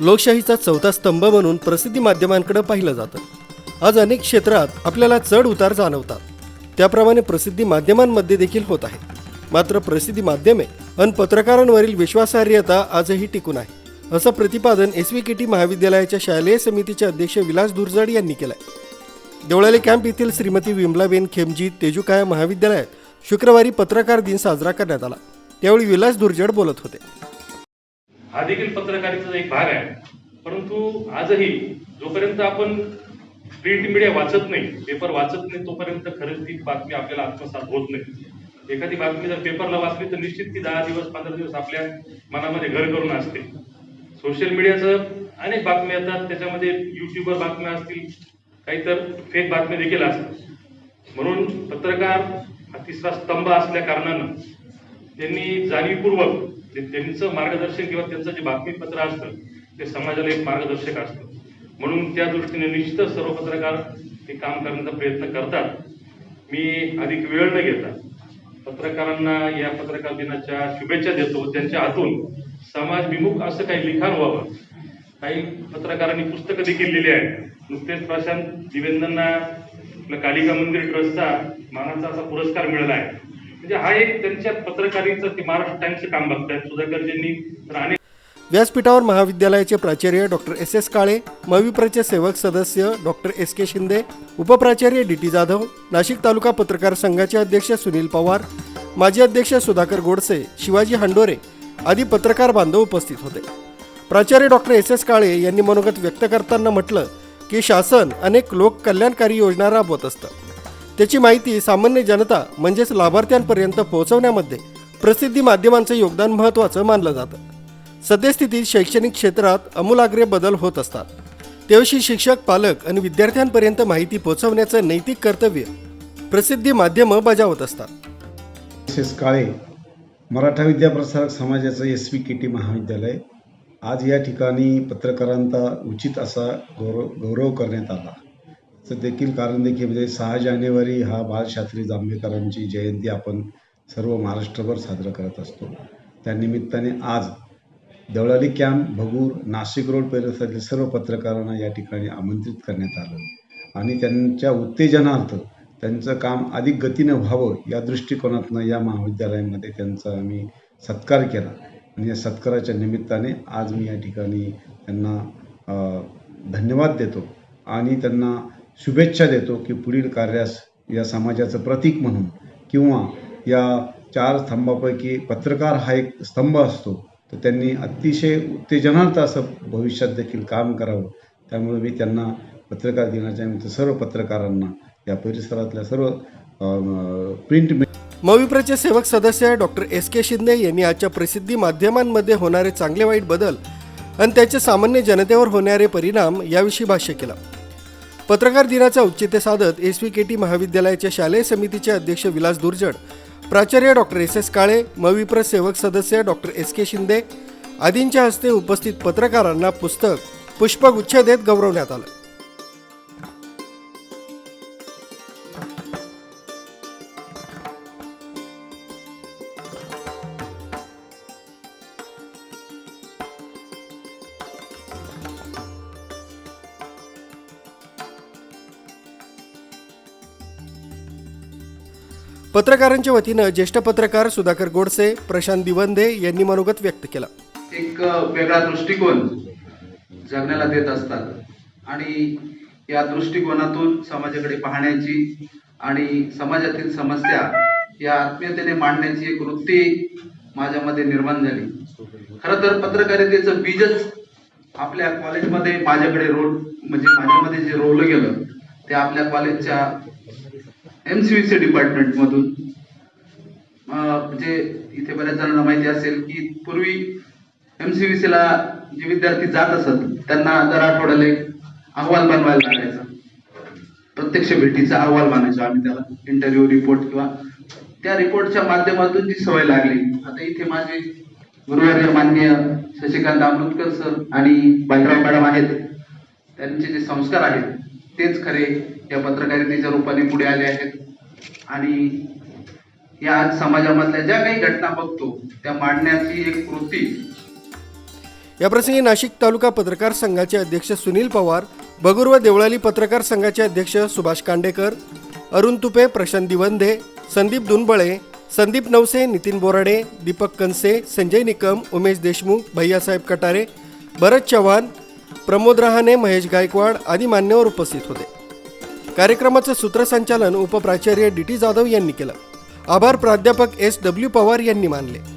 लोकशाहीचा चौथा स्तंभ म्हणून प्रसिद्धी माध्यमांकडे पाहिलं जातं. आज अनेक क्षेत्रात आपल्याला चढ उतार जाणवतात. त्याप्रमाणे प्रसिद्धी माध्यमांमध्ये देखील होत आहे. मात्र प्रसिद्धी माध्यमे अन पत्रकारांवरील विश्वासार्हता आजही टिकून आहे. असं प्रतिपादन एस व्ही के टी महाविद्यालयाच्या शालेय समितीचे अध्यक्ष विलास दुर्जाड यांनी केलं आहे देवळाली कॅम्प येथील श्रीमती विमलाबेन खेमजी तेजुकाया महाविद्यालयात शुक्रवारी पत्रकार दिन साजरा करण्यात आला. त्यावेळी विलास दुर्जड बोलत होते. हा देखील पत्रकारितेचा एक भाग आहे. परंतु आजही जोपर्यंत आपण प्रिंट मीडिया वाचत नाही पेपर वाचत नाही तोपर्यंत खरंच ती बातमी आपल्याला आत्मसात होत नाही. एखादी बातमी जर पेपरला वाचली तर निश्चित ती दहा दिवस पंधरा दिवस आपल्या मनामध्ये घर करून असते. सोशल मीडियाचं अनेक बातम्या येतात. त्याच्यामध्ये युट्यूबवर बातम्या असतील काही तर फेक बातम्या देखील असतात. म्हणून पत्रकार हा तिसरा स्तंभ असल्या कारणानं त्यांनी जाणीवपूर्वक त्यांचं मार्गदर्शन किंवा त्यांचं जे बातमीपत्र असतं ते समाजाला एक मार्गदर्शक असतं. म्हणून त्या दृष्टीने निश्चितच सर्व पत्रकार हे काम करण्याचा प्रयत्न करतात. मी अधिक वेळ न घेता पत्रकारांना या पत्रकार दिनाच्या शुभेच्छा देतो. त्यांच्या हातून समाजविमुख असं काही लिखाण व्हावं. काही पत्रकारांनी पुस्तकं देखील लिहिली आहेत. नुकतेच प्रशांत दिवेंदरना कालिका मंदिर ट्रस्टचा मानाचा असा पुरस्कार मिळाला आहे. म्हणजे हा एक त्यांच्या पत्रकारितेचं ते महाराष्ट्र टाइम्सचं काम बघतायत. सुधाकरजींनी तर अनेक व्यासपीठावर महाविद्यालयाचे प्राचार्य डॉक्टर एस. एस. काळे मविप्रचे सेवक सदस्य डॉक्टर एस. के. शिंदे उपप्राचार्य डी. टी. जाधव नाशिक तालुका पत्रकार संघाचे अध्यक्ष सुनील पवार माजी अध्यक्ष सुधाकर गोडसे शिवाजी हांडोरे आदी पत्रकार बांधव उपस्थित होते. प्राचार्य डॉक्टर एस. एस. काळे यांनी मनोगत व्यक्त करताना म्हटलं की शासन अनेक लोक कल्याणकारी योजना राबवत असतं. त्याची माहिती सामान्य जनता म्हणजेच लाभार्थ्यांपर्यंत पोहोचवण्यामध्ये प्रसिद्धी माध्यमांचं योगदान महत्त्वाचं मानलं जातं. सद्यस्थितीत शैक्षणिक क्षेत्रात आमूलाग्र बदल होत असतात. त्याविषयी शिक्षक पालक आणि विद्यार्थ्यांपर्यंत माहिती पोहोचवण्याचं नैतिक कर्तव्य प्रसिद्धी माध्यमं बजावत असतात. एस काळे मराठा विद्याप्रसारक समाजाचं एस व्ही के टी महाविद्यालय आज या ठिकाणी पत्रकारांचा उचित असा गौरव गौरव करण्यात आला. देखील कारण देखील म्हणजे सहा जानेवारी हा बाळशास्त्री जांभेकरांची जयंती आपण सर्व महाराष्ट्रभर साजरा करत असतो. त्यानिमित्ताने आज देवळाली कॅम्प भगूर नाशिक रोड परिसरातील सर्व पत्रकारांना या ठिकाणी आमंत्रित करण्यात आलं. आणि त्यांच्या उत्तेजनार्थ त्यांचं काम अधिक गतीनं व्हावं या दृष्टिकोनातनं या महाविद्यालयामध्ये त्यांचा आम्ही सत्कार केला. आणि या सत्काराच्या निमित्ताने आज मी या ठिकाणी त्यांना धन्यवाद देतो. आणि त्यांना शुभेच्छा देतो की पुढील कार्यास या समाजाचं प्रतीक म्हणून किंवा या चार स्तंभापैकी पत्रकार हा एक स्तंभ असतो तर त्यांनी अतिशय उत्तेजनार्थ असं भविष्यात देखील काम करावं. त्यामुळे मी त्यांना पत्रकार दिनाच्या निमित्त सर्व पत्रकारांना या परिसरातल्या सर्व प्रिंट मविप्रचे सेवक सदस्य डॉक्टर एस के शिंदे यांनी आजच्या प्रसिद्धी माध्यमांमध्ये होणारे चांगले वाईट बदल आणि त्याचे सामान्य जनतेवर होणारे परिणाम याविषयी भाष्य केलं. पत्रकार दिनाचं औचित्य साधत एस व्ही के टी महाविद्यालयाच्या शालेय समितीचे अध्यक्ष विलास दुर्जड प्राचार्य डॉक्टर एस. एस. काळे मविप्र सेवक सदस्य डॉक्टर एस. के. शिंदे आदींच्या हस्ते उपस्थित पत्रकारांना पुस्तक पुष्पगुच्छ देत गौरवण्यात आलं. पत्रकारांच्या वतीनं ज्येष्ठ पत्रकार सुधाकर गोडसे प्रशांत दिवंदे यांनी मनोगत व्यक्त केला. एक वेगळा दृष्टिकोन जगण्याला देत असतात. आणि या दृष्टिकोनातून समाजाकडे पाहण्याची आणि समाजातील समस्या या आत्मीयतेने मांडण्याची एक वृत्ती माझ्यामध्ये निर्माण झाली. खरं तर पत्रकारितेचं बीजच आपल्या कॉलेजमध्ये माझ्याकडे रोल म्हणजे माझ्यामध्ये जे रोवलं गेलं ते आपल्या कॉलेजच्या एम सी मधून. म्हणजे इथे बऱ्याच जणांना माहिती असेल की पूर्वी एमसीव्हीसी ला जे विद्यार्थी जात असत त्यांना दर आठवड्याला एक अहवाल बनवायला लागायचा. प्रत्यक्ष भेटीचा अहवाल बनायचो आम्ही त्याला. इंटरव्ह्यू रिपोर्ट किंवा त्या रिपोर्टच्या माध्यमातून जी सवय लागली. आता इथे माझे गुरुवार्य मान्य शशिकांत अमृतकर सर आणि बाजीराव मॅडम आहेत. त्यांचे जे संस्कार आहेत तेच खरे या पत्रकारितेच्या रूपाने पुढे आले आहेत. आणि या आज समाजामधल्या ज्या काही घटना बघतो त्या मांडण्याची एक कृती. याप्रसंगी नाशिक तालुका पत्रकार संघाचे अध्यक्ष सुनील पवार बगुर देवळाली पत्रकार संघाचे अध्यक्ष सुभाष कांडेकर अरुण तुपे प्रशांत दिवंदे संदीप दुनबळे संदीप नवसे नितीन बोराडे दीपक कनसे संजय निकम उमेश देशमुख भैयासाहेब कटारे भरत चव्हाण प्रमोद रहाणे महेश गायकवाड आदी मान्यवर उपस्थित होते. कार्यक्रमाचं सूत्रसंचालन उपप्राचार्य डी टी जाधव यांनी केलं. आभार प्राध्यापक एस डब्ल्यू पवार यांनी मानले.